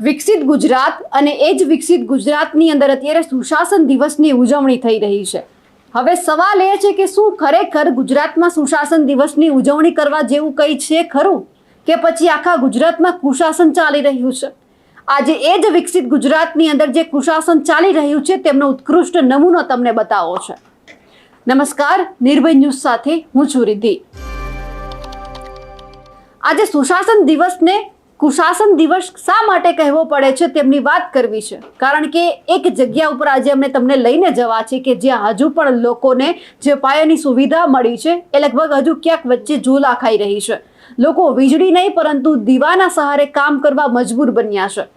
વિકસિત ગુજરાત અને એ જ વિકસિત ગુજરાતની અંદર અત્યારે સુશાસન દિવસની ઉજવણી થઈ રહી છે. હવે સવાલ એ છે કે શું ખરેખર ગુજરાતમાં સુશાસન દિવસની ઉજવણી કરવા જેવું કંઈ છે ખરું? કે પછી આખા ગુજરાતમાં કુશાસન ચાલી રહ્યું છે? આજે એ જ વિકસિત ગુજરાતની અંદર જે કુશાસન ચાલી રહ્યું છે તેમનો ઉત્કૃષ્ટ નમૂનો તમને બતાવો છે. નમસ્કાર, નિર્ભય ન્યૂઝ સાથે હું છું રિદ્ધિ. આજે સુશાસન દિવસને કુશાસન દિવસ શા માટે કહેવો પડે છે તેમની વાત કરવી છે. કારણ કે એક જગ્યા ઉપર આજે અમને તમને લઈને જવા છે કે જ્યાં હજુ પણ લોકોને જે પાયાની સુવિધા મળી છે એ લગભગ હજુ ક્યાંક વચ્ચે ઝૂલા ખાઈ રહી છે. લોકો વીજળી નહીં પરંતુ દીવાના સહારે કામ કરવા મજબૂર બન્યા છે.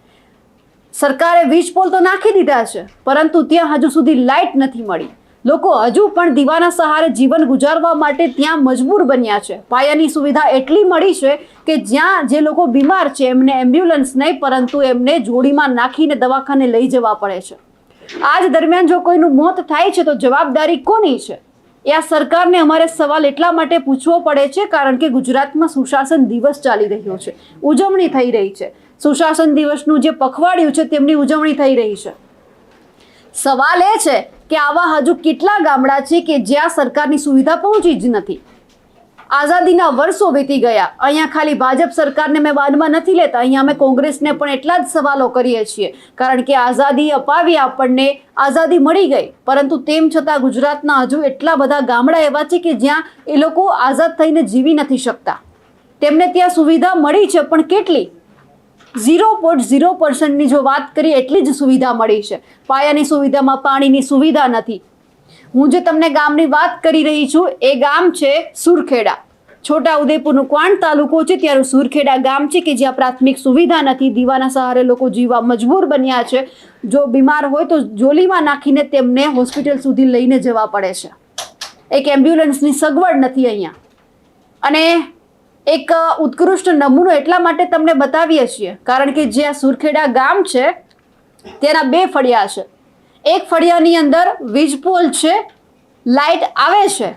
સરકારે વીજ પોલ તો નાખી દીધા છે, પરંતુ ત્યાં હજુ સુધી લાઇટ નથી મળી. લોકો હજુ પણ દીવાના સહારે જીવન ગુજારવા માટે ત્યાં મજબૂર બન્યા છે. પાયાની સુવિધા એટલી મળી છે કે જ્યાં જે લોકો બીમાર છે, એમને એમ્બ્યુલન્સ નહીં, પરંતુ એમને જોડીમાં નાખીને દવાખાને લઈ જવા પડે છે. આજ દરમિયાન જો કોઈનું મોત થાય છે તો જવાબદારી કોની છે? એ આ સરકારને અમારે સવાલ એટલા માટે પૂછવો પડે છે કારણ કે ગુજરાતમાં સુશાસન દિવસ ચાલી રહ્યો છે. ઉજવણી થઈ રહી છે. સુશાસન દિવસનું જે પખવાડિયું છે, તેમની ઉજવણી થઈ રહી છે. સવાલ એ છે કે આવા હજુ કેટલા ગામડા છે કે જ્યાં સરકારની સુવિધા પહોંચી જ નથી? આઝાદીના વર્ષો વીતી ગયા. અહીંયા ખાલી ભાજપ સરકારને મેં બાદમાં નથી લેતા. અહીંયા અમે કોંગ્રેસને પણ એટલા જ સવાલો કરીએ છીએ. કારણ કે આઝાદી અપાવી આપણને આઝાદી મળી ગઈ. પરંતુ તેમ છતાં ગુજરાતના હજુ એટલા બધા ગામડા એવા છે કે જ્યાં એ લોકો આઝાદ થઈને જીવી નથી શકતા. તેમને ત્યાં સુવિધા મળી છે, પણ કેટલી? ઝીરો પોઈન્ટ ઝીરો પર્સન્ટની જો વાત કરીએ, એટલી જ સુવિધા મળી છે. પાયાની સુવિધામાં પાણીની સુવિધા નથી. હું જે તમને ગામની વાત કરી રહી છું, એ ગામ છે સુરખેડા. છોટા ઉદેપુરનું ક્વાંટ તાલુકો છે, ત્યારે સુરખેડા ગામ છે કે જ્યાં પ્રાથમિક સુવિધા નથી. દીવાના સહારે લોકો જીવવા મજબૂર બન્યા છે. જો બીમાર હોય તો જોલીમાં નાખીને તેમને હોસ્પિટલ સુધી લઈને જવા પડે છે. એક એમ્બ્યુલન્સની સગવડ નથી અહીંયા. અને એક ઉત્કૃષ્ટ નમૂનો એટલા માટે તમને બતાવીએ છીએ. કારણ કે જે આ સુરખેડા ગામ છે, તેના બે ફળિયા છે. એક ફળિયાની અંદર વીજ પોલ છે લાઇટ આવે છે,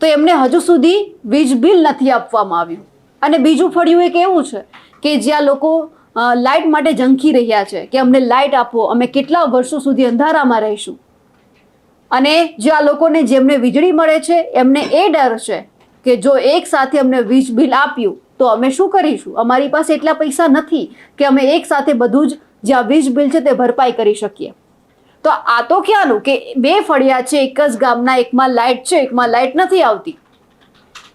તો એમને હજુ સુધી વીજ બિલ નથી આપવામાં આવ્યું. અને બીજું ફળિયું એક એવું છે કે જ્યાં લોકો લાઇટ માટે ઝંખી રહ્યા છે કે અમને લાઇટ આપો, અમે કેટલા વર્ષો સુધી અંધારામાં રહીશું. અને જે આ લોકોને જેમને વીજળી મળે છે, એમને એ ડર છે કે જો એક સાથે અમને વીજ બિલ આપ્યું, તો અમે શું કરીશું? અમારી પાસે એટલા પૈસા નથી કે અમે એક સાથે બધું જ જ્યાં વીજ બિલ છે તે ભરપાઈ કરી શકીએ. તો આ તો ક્યાંનું કે બે ફળિયા છે, એક જ ગામના, એકમાં લાઇટ છે, એકમાં લાઇટ નથી આવતી.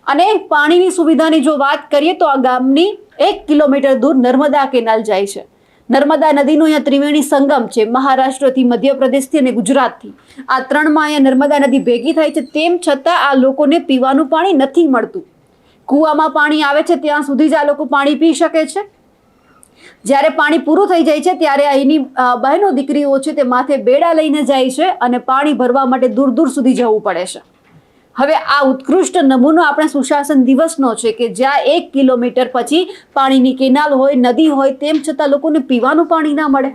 અને પાણીની સુવિધાની જો વાત કરીએ તો આ ગામની એક કિલોમીટર દૂર નર્મદા કેનાલ જાય છે. નર્મદા નદીનો અહીંયા ત્રિવેણી સંગમ છે, મહારાષ્ટ્રથી મધ્યપ્રદેશથી અને ગુજરાતથી. આ ત્રણમાં અહીંયા નર્મદા નદી ભેગી થાય છે, તેમ છતાં આ લોકોને પીવાનું પાણી નથી મળતું. કૂવામાં પાણી આવે છે, ત્યાં સુધી જ આ લોકો પાણી પી શકે છે. જ્યારે પાણી પૂરું થઈ જાય છે, ત્યારે અહીંની બહેનો દીકરીઓ છે, તે માથે બેડા લઈને જાય છે અને પાણી ભરવા માટે દૂર દૂર સુધી જવું પડે છે. હવે આ ઉત્કૃષ્ટ નમૂનો આપણે સુશાસન દિવસનો છે કે જ્યાં એક કિલોમીટર પછી પાણીની કેનાલ હોય, નદી હોય, તેમ છતાં લોકોને પીવાનું પાણી ના મળે.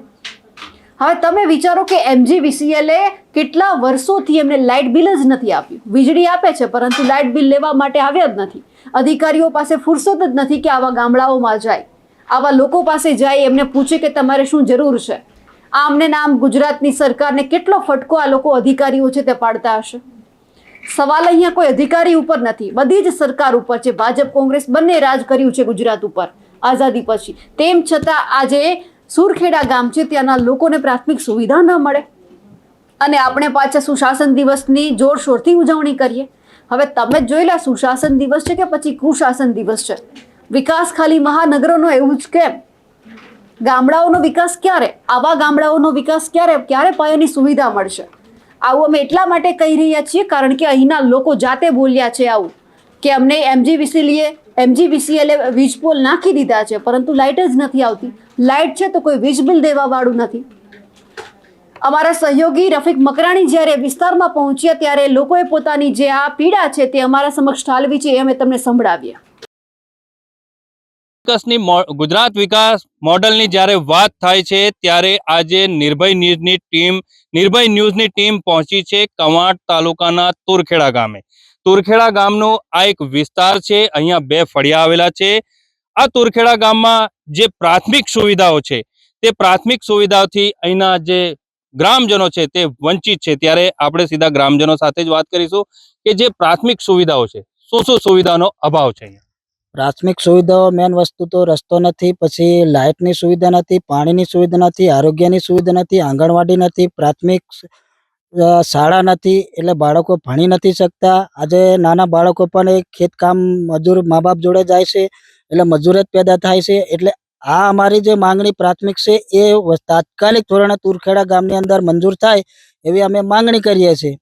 હવે તમે વિચારો કે એમજીવીસીએલે કેટલા વર્ષોથી એમને લાઇટ બિલ જ નથી આપ્યું. વીજળી આપે છે, પરંતુ લાઇટ બિલ લેવા માટે આવ્યા જ નથી. અધિકારીઓ પાસે ફુરસત જ નથી કે આવા ગામડાઓમાં જાય. આવા લોકો પાસે જાય, એમને પૂછે કે તમારે શું જરૂર છે. આમને નામ ગુજરાતની સરકારને કેટલો ફટકો આ લોકો અધિકારીઓ છે તે પાડતા હશે? સવાલ અહીંયા કોઈ અધિકારી ઉપર નથી. બધી જ સરકાર ઉપર છે. ભાજપ, કોંગ્રેસ બંને રાજ કર્યું છે ગુજરાત ઉપર. આઝાદી પછી. તેમ છતાં આજે સુરખેડા ગામ છે. ત્યાંના લોકોને પ્રાથમિક સુવિધા ન મળે. અને આપણે પાછા સુશાસન દિવસની જોરશોરથી ઉજવણી કરીએ. હવે તમે જોઈ લો સુશાસન દિવસ છે કે પછી કુશાસન દિવસ છે? વિકાસ ખાલી મહાનગરોનો એવું જ કેમ? ગામડાઓનો વિકાસ ક્યારે? આવા ગામડાઓનો વિકાસ ક્યારે? ક્યારે પાયાની સુવિધા મળશે? આવું અમે એટલા માટે કહી રહ્યા છીએ, કારણ કે અહીંના લોકો જાતે બોલ્યા છે આવું, કે અમને એમજીવીસીલીએ એમજીવીસીએલે વીજ પોલ નાખી દીધા છે, પરંતુ લાઇટ જ નથી આવતી. લાઇટ છે તો કોઈ વીજ બિલ દેવાવાળું નથી. અમારા સહયોગી રફીક મકરાણી જ્યારે વિસ્તારમાં પહોંચ્યા ત્યારે લોકોએ પોતાની જે આ પીડા છે તે અમારા સમક્ષ ઠાલવી છે એ અમે તમને સંભળાવ્યા વિકાસની ગુજરાત વિકાસ મોડલની જ્યારે વાત થાય છે, ત્યારે આજે નિર્ભય ન્યૂઝની ટીમ, નિર્ભય ન્યૂઝની ટીમ પહોંચી છે કવાંટ તાલુકાના તુરખેડા ગામે. તુરખેડા ગામનો આ એક વિસ્તાર છે, અહીંયા બે ફળિયા આવેલા છે. આ તુરખેડા ગામમાં જે પ્રાથમિક સુવિધાઓ છે, તે પ્રાથમિક સુવિધાઓથી અહીંના જે ગ્રામજનો છે, તે વંચિત છે. ત્યારે આપણે સીધા ગ્રામજનો સાથે જ વાત કરીશું કે જે પ્રાથમિક સુવિધાઓ છે, શું શું સુવિધાનો અભાવ છે અહીંયા? પ્રાથમિક સુવિધાઓ મેન વસ્તુ તો રસ્તો નથી, પછી લાઇટની સુવિધા નથી, પાણીની સુવિધા નથી, આરોગ્યની સુવિધા નથી, આંગણવાડી નથી, પ્રાથમિક શાળા નથી, એટલે બાળકો ભણી નથી શકતા. આજે નાના બાળકો પણ એ ખેતકામ મજૂર મા બાપ જોડે જાય છે, એટલે મજૂર જ પેદા થાય છે, એટલે આ અમારી જે માંગણી પ્રાથમિક છે, એ તાત્કાલિક ધોરણે તુરખેડા ગામની અંદર મંજૂર થાય એવી અમે માંગણી કરીએ છીએ.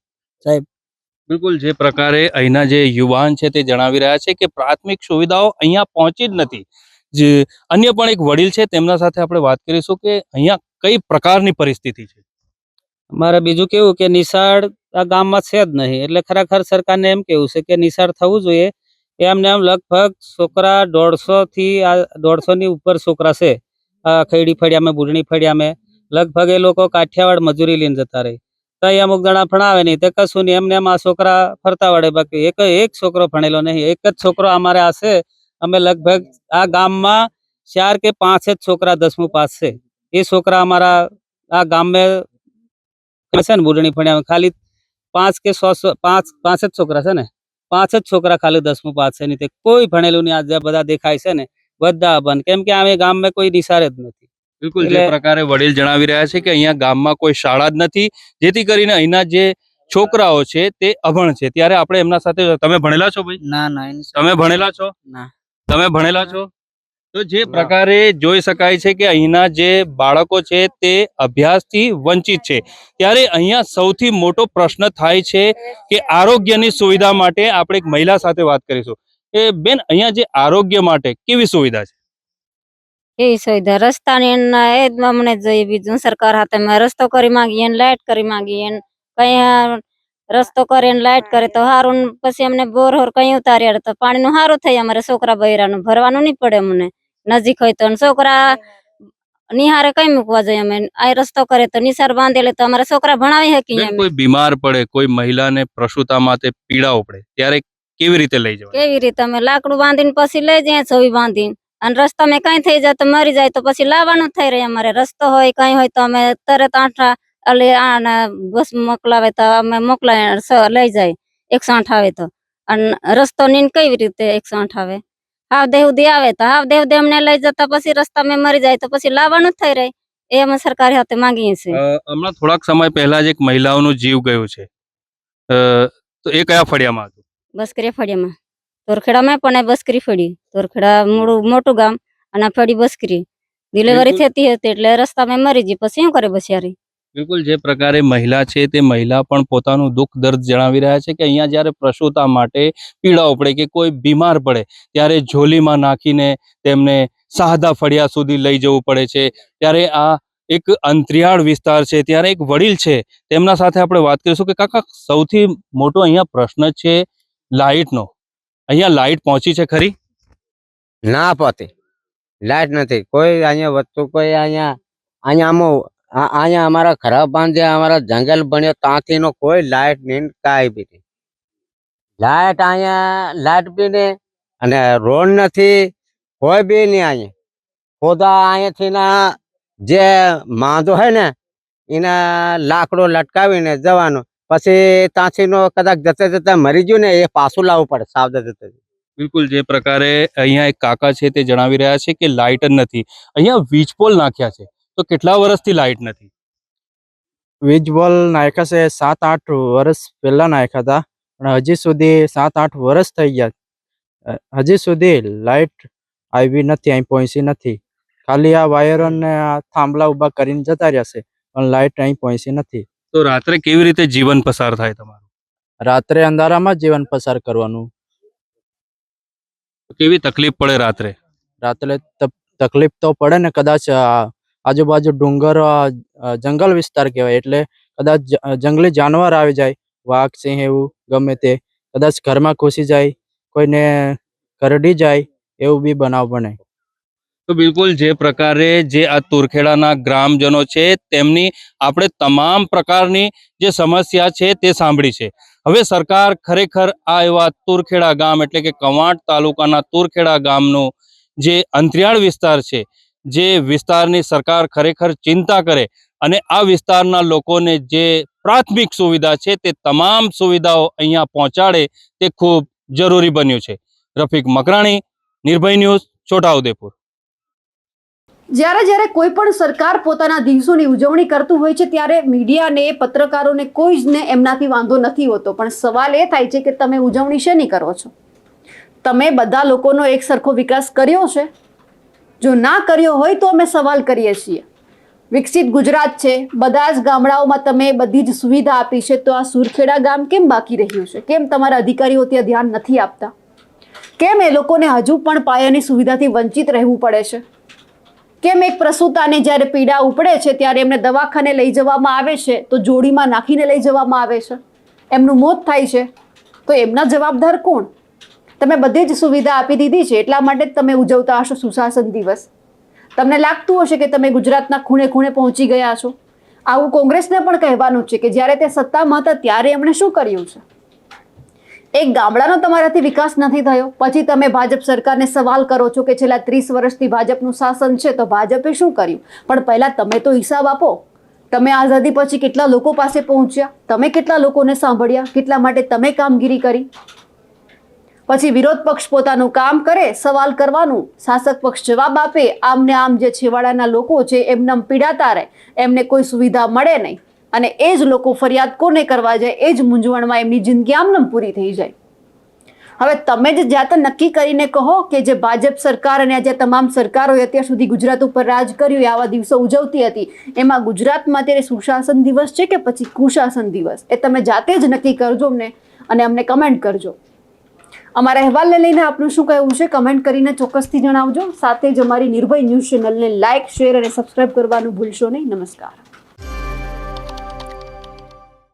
બિલકુલ, જે પ્રકારે અહીંના જે યુવાન છે તે જણાવી રહ્યા છે કે પ્રાથમિક સુવિધાઓ અહીંયા પહોંચી જ નથી. જે અન્ય પણ એક વડીલ છે, તેમના સાથે આપણે વાત કરીશું કે અહીંયા કઈ પ્રકારની પરિસ્થિતિ છે? અમારે બીજું કેવું કે નિશાળ આ ગામમાં છે જ નહીં. એટલે ખરેખર સરકારને એમ કેવું છે કે નિશાળ થવું જોઈએ. એમને એમ લગભગ છોકરા દોઢસો થી આ દોઢસો ની ઉપર છોકરા છે. ખૈડી ફળિયામાં બુડણી ફળિયામાં. લગભગ એ લોકો કાઠિયાવાડ મજૂરી લઈને જતા રહે. તો અમુક જણા ભણાવે નહીં. તે કશું નહીં. એમને એમ આ છોકરા ફરતા વળે. બાકી એક એક છોકરો ભણેલો નહીં. એક જ છોકરો અમારે આ છે. અમે લગભગ આ ગામમાં ચાર કે પાંચ જ છોકરા દસમું પાસ છે. એ છોકરા અમારા આ ગામમાં છે ને બુડણી ફણ્યા ખાલી પાંચ કે સો- પાંચ પાંચ જ છોકરા છે ને? પાંચ જ છોકરા ખાલી દસમું પાસ છે. નહીં તે કોઈ ભણેલું નહીં. આજે બધા દેખાય છે ને, બધા બંધ કેમ કે આ ગામમાં કોઈ નિશાર જ નથી. બિલકુલ જે પ્રકારે વડીલ જણાવી રહ્યા છે કે અહીંયા ગામમાં કોઈ શાળા જ નથી જેથી કરીને અહીંના જે છોકરાઓ છે તે અભણ છે. ત્યારે આપણે એમના સાથે તમે ભણેલા છો ભાઈ? ના ના તમે ભણેલા છો? ના. તમે ભણેલા છો? તો જે પ્રકારે જોઈ શકાય છે કે અહીંના જે બાળકો છે તે અભ્યાસથી વંચિત છે. ત્યારે અહીંયા સૌથી મોટો પ્રશ્ન થાય છે કે આરોગ્યની સુવિધા માટે આપણે એક મહિલા સાથે વાત કરીશું. કે બેન અહીંયા જે આરોગ્ય માટે કેવી સુવિધા છે? એવી સુવિધા રસ્તાની એના એ જ અમને જોઈએ બીજું સરકાર હાથે અમે રસ્તો કરી માંગીએ ને લાઇટ કરી માંગીએ ને કઈ રસ્તો કરે ને લાઇટ કરે તો સારું પછી અમને બોર હોર કઈ ઉતારી તો પાણીનું સારું થાય અમારે છોકરા બૈરાનું ભરવાનું નહીં પડે અમને નજીક હોય તો છોકરા નિહારે કઈ મૂકવા જોઈએ અમે આ રસ્તો કરે તો નિસાર બાંધેલે તો અમારા છોકરા ભણાવી શકીએ કોઈ બીમાર પડે કોઈ મહિલાને પ્રસૂતા માટે પીડાઓ પડે ત્યારે કેવી રીતે લઈ જવાય? કેવી રીતે અમે લાકડું બાંધીને પછી લઈ જઈએ છવી બાંધીને. અને રસ્તામાં કઈ થઈ જાય તો મરી જાય તો પછી લાવવાનું થઈ રહે અમારે. રસ્તો હોય કઈ હોય તો અમે તરત આઠા એટલે આને બસ મોકલાવે તો અમે મોકલાય લઈ જાય એકસો આઠ આવે તો. અને રસ્તો નીન કેવી રીતે એકસો આઠ આવે? હાવ દેહુદી આવે તો હાવ દેહુદી અમને લઈ જતા પછી રસ્તામાં મરી જાય તો પછી લાવવાનું જ થઈ રહે એ અમે સરકારી હાથે માંગીએ છીએ. હમણાં થોડાક સમય પહેલા જ એક મહિલાઓનું જીવ ગયું છે. તો એ કયા ફળિયામાં હતું? બસકરી ફળિયામાં. તોરખેડામાં પણ એ બસકરી ફળી તોરખેડા મોડું મોટું ગામ અને આ ફળી બસકરી. ડિલિવરી થતી હતી એટલે રસ્તામાં મરી ગઈ. પછી શું કરે બસિયારી? બિલકુલ જે પ્રકારે મહિલા છે તે મહિલા પણ પોતાનું દુઃખ દર્દ જણાવી રહ્યા છે કે અહીંયા જ્યારે પ્રસૂતા માટે પીડાઓ પડે કે કોઈ બીમાર પડે ત્યારે ઝોલીમાં નાખીને તેમને સાહદા ફળિયા સુધી લઈ જવું પડે છે. ત્યારે આ એક અંતરિયાળ વિસ્તાર છે ત્યારે એક વડીલ છે. તેમના સાથે આપણે વાત કરીશું કે કાકા સૌથી મોટો અહીંયા પ્રશ્ન છે લાઇટનો. અહીંયા લાઇટ પહોંચી છે ખરી? ના પહોંચી. લાઈટ નથી. કોઈ અહીંયા વસ્તુ, કોઈ અહીંયા અહીંયા આમાં અહીંયા અમારા ખરાબ બાંધ્યા અમારા જંગલ બન્યો ત્યાંથી નો કોઈ લાઈટ નહીં, કાંઈ બી નહીં. લાઈટ અહીંયા, લાઈટ બી નહીં અને રોડ નથી, કોઈ બી નહીં અહીંયા. ખોદા અહીંયાથી ના જે માંદો હોય ને, એના લાકડો લટકાવીને જવાનું. પછી ત્યાંથી નો કદાચ જતા જતા મરી ગયું ને એ પાછું લાવવું પડે સાવધાન જતા બિલકુલ જે પ્રકારે અહીંયા એક કાકા છે તે જણાવી રહ્યા છે કે લાઇટ જ નથી. અહીંયા વીજ પોલ નાખ્યા છે. તો કેટલા વર્ષથી લાઇટ નથી? વીજ બોલ નાખ્યા છે સાત આઠ વર્ષ પહેલા નાખ્યા હતા. પણ હજી સુધી સાત આઠ વર્ષ થઈ ગયા. હજી સુધી લાઇટ આવી નથી અહીં પહોંચી નથી. ખાલી આ વાયરો ને આ થાંભલા ઊભા કરીને જતા રહ્યા છે પણ લાઇટ અહીં પહોંચી નથી. તો રાત્રે કેવી રીતે જીવન પસાર થાય તમારું? રાત્રે અંધારામાં જીવન પસાર કરવાનું. કેવી તકલીફ પડે રાત્રે? રાત્રે તકલીફ તો પડે ને કદાચ આજુબાજુ ડુંગર જંગલ વિસ્તાર કહેવાય એટલે કદાચ જંગલી જાનવર આવી જાય વાઘ સિંહ એવું ગમે તે કદાચ ઘરમાં ઘૂસી જાય કોઈને કરડી જાય એવું બી બનાવ બને. તો બિલકુલ જે પ્રકારે જે આ તુરખેડાના ગ્રામજનો છે, તેમની આપણે તમામ પ્રકારની જે સમસ્યા છે તે સાંભળી છે. હવે સરકાર ખરેખર આ એવા તુરખેડા ગામ એટલે કે કવાંટ તાલુકાના તુરખેડા ગામનો જે અંતરિયાળ વિસ્તાર છે, જે વિસ્તારની સરકાર ખરેખર ચિંતા કરે અને આ વિસ્તારના લોકોને જે પ્રાથમિક સુવિધા છે તે તમામ સુવિધાઓ અહીંયા પહોંચાડે તે ખૂબ જરૂરી બન્યું છે. રફીક મકરાણી, નિર્ભય ન્યૂઝ છોટાઉદેપુર જ્યારે જ્યારે કોઈ પણ સરકાર પોતાના દિવસોની ઉજવણી કરતું હોય છે, ત્યારે મીડિયાને, પત્રકારોને કોઈ જ ને એમનાથી વાંધો નથી હોતો. પણ સવાલ એ થાય છે કે તમે ઉજવણી શેની કરો છો? તમે બધા લોકોનો એક સરખો વિકાસ કર્યો છે? જો ના કર્યો હોય તો અમે સવાલ કરીએ છીએ. વિકસિત ગુજરાત છે. બધા જ ગામડાઓમાં તમે બધી જ સુવિધા આપી છે. તો આ સુરખેડા ગામ કેમ બાકી રહ્યું છે? કેમ તમારા અધિકારીઓ ત્યાં ધ્યાન નથી આપતા? કેમ એ લોકોને હજુ પણ પાયાની સુવિધાથી વંચિત રહેવું પડે છે? કેમ એક પ્રસૂતાને જ્યારે પીડા ઉપડે છે, ત્યારે એમને દવાખાને લઈ જવામાં આવે છે, તો જોડીમાં નાખીને લઈ જવામાં આવે છે? એમનું મોત થાય છે, તો એમના જવાબદાર કોણ? તમે બધી જ સુવિધા આપી દીધી છે, એટલા માટે જ તમે ઉજવતા હશો સુશાસન દિવસ. તમને લાગતું હશે કે તમે ગુજરાતના ખૂણે ખૂણે પહોંચી ગયા છો. આવું કોંગ્રેસને પણ કહેવાનું છે કે જ્યારે તે સત્તામાં હતા, ત્યારે એમણે શું કર્યું છે? એક ગામડાનો તમારાથી વિકાસ નથી થયો? પછી તમે ભાજપ સરકારને સવાલ કરો છો કે છેલ્લા ત્રીસ વર્ષથી ભાજપનું શાસન છે, તો ભાજપે શું કર્યું? પણ પહેલાં તમે તો હિસાબ આપો. તમે આઝાદી પછી કેટલા લોકો પાસે પહોંચ્યા? તમે કેટલા લોકોને સાંભળ્યા? કેટલા માટે તમે કામગીરી કરી? પછી વિરોધ પક્ષ પોતાનું કામ કરે, સવાલ કરવાનું. શાસક પક્ષ જવાબ આપે. આમને આમ જે છેવાડાના લોકો છે એમને પીડાતા રહે. એમને કોઈ સુવિધા મળે નહીં. અને એ જ લોકો ફરિયાદ કોને કરવા જાય, એ જ મૂંઝવણમાં એમની જિંદગી આમનમ પૂરી થઈ જાય. હવે તમે જ જાતે નક્કી કરીને કહો કે જે ભાજપ સરકાર અને આજે તમામ સરકારોએ અત્યાર સુધી ગુજરાત ઉપર રાજ કર્યું આવા દિવસો ઉજવતી હતી, એમાં ગુજરાતમાં અત્યારે સુશાસન દિવસ છે કે પછી કુશાસન દિવસ? એ તમે જાતે જ નક્કી કરજો અમને અને અમને કમેન્ટ કરજો. અમારા અહેવાલને લઈને આપનું શું કહેવું છે? કમેન્ટ કરીને ચોક્કસથી જણાવજો. સાથે જ અમારી નિર્ભય ન્યૂઝ ચેનલને લાઇક શેર અને સબસ્ક્રાઇબ કરવાનું ભૂલશો નહીં. નમસ્કાર.